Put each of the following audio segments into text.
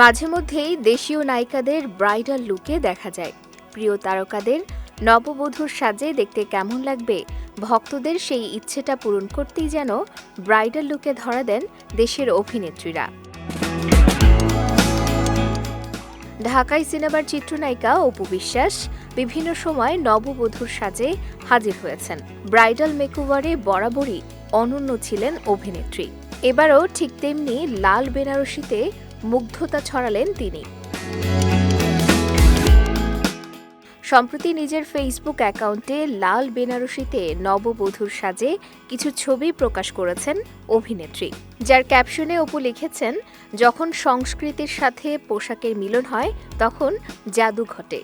মাঝে মধ্যেই দেশীয় নায়িকাদের ব্রাইডাল লুকে দেখা যায়। প্রিয় তারকাদের নববধূর সাজে দেখতে কেমন লাগবে, ভক্তদের সেই ইচ্ছেটা পূরণ করতেই যেন ব্রাইডাল লুকে ধরা দেন দেশের অভিনেত্রীরা। ঢাকাই সিনেমার চিত্রনায়িকা অপু বিশ্বাস বিভিন্ন সময় নববধূর সাজে হাজির হয়েছেন। ব্রাইডাল মেকওভারে বরাবরই অনন্য ছিলেন অভিনেত্রী। এবারও ঠিক তেমনি লাল বেনারসিতে মুগ্ধতা ছড়ালেন তিনি। সম্প্রতি নিজের ফেসবুক অ্যাকাউন্টে লাল বেনারসিতে নববধূর সাজে কিছু ছবি প্রকাশ করেছেন অভিনেত্রী। যার ক্যাপশনে অপু লিখেছেন, যখন সংস্কৃতির সাথে পোশাকের মিলন হয়, তখন জাদু ঘটে।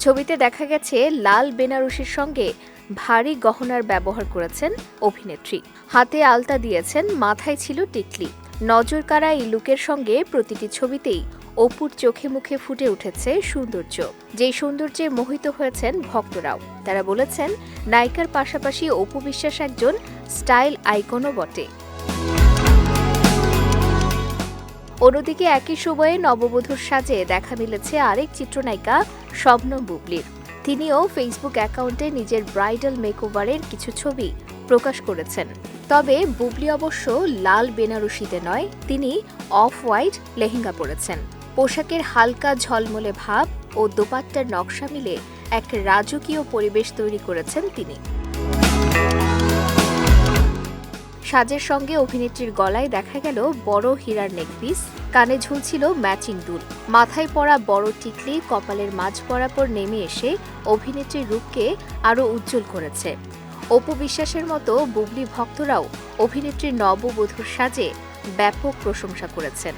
ছবিতে দেখা গেছে, লাল বেনারসির সঙ্গে ভারী গহনার ব্যবহার করেছেন অভিনেত্রী। হাতে আলতা দিয়েছেন, মাথায় ছিল টিকলি। নজর কাড়া এই লুকের সঙ্গে প্রতিটি ছবিতেই অপুর চোখে মুখে ফুটে উঠেছে সৌন্দর্য। যেই সৌন্দর্যে মোহিত হয়েছেন ভক্তরাও। তারা বলেছেন, নায়িকার পাশাপাশি অপু বিশ্বাস একজন স্টাইল আইকনও বটে। অন্যদিকে একই সময়ে নববধূর সাজে দেখা মিলেছে আরেক চিত্রনায়িকা, শবনম বুবলির। তিনিও ফেসবুক অ্যাকাউন্টে নিজের ব্রাইডাল মেকওভারের কিছু ছবি প্রকাশ করেছেন। তবে বুবলি অবশ্য লাল বেনারসিতে নয়, তিনি অফ হোয়াইট লেহেঙ্গা পরেছেন। পোশাকের হালকা ঝলমলে ভাব ও দোপাট্টার নকশা মিলে এক রাজকীয় পরিবেশ তৈরি করেছেন তিনি। সাজের সঙ্গে অভিনেত্রীর গলায় দেখা গেল বড় হীরার নেকপিস কানে ঝুলছিল ম্যাচিং দুল। মাথায় পরা বড় টিকলি, কপালের মাঝ বরাবর নেমে এসে অভিনেত্রীর রূপকে আরও উজ্জ্বল করেছে। অপু বিশ্বাসের মতো বুবলি ভক্তরাও অভিনেত্রীর নববধূর সাজে ব্যাপক প্রশংসা করেছেন।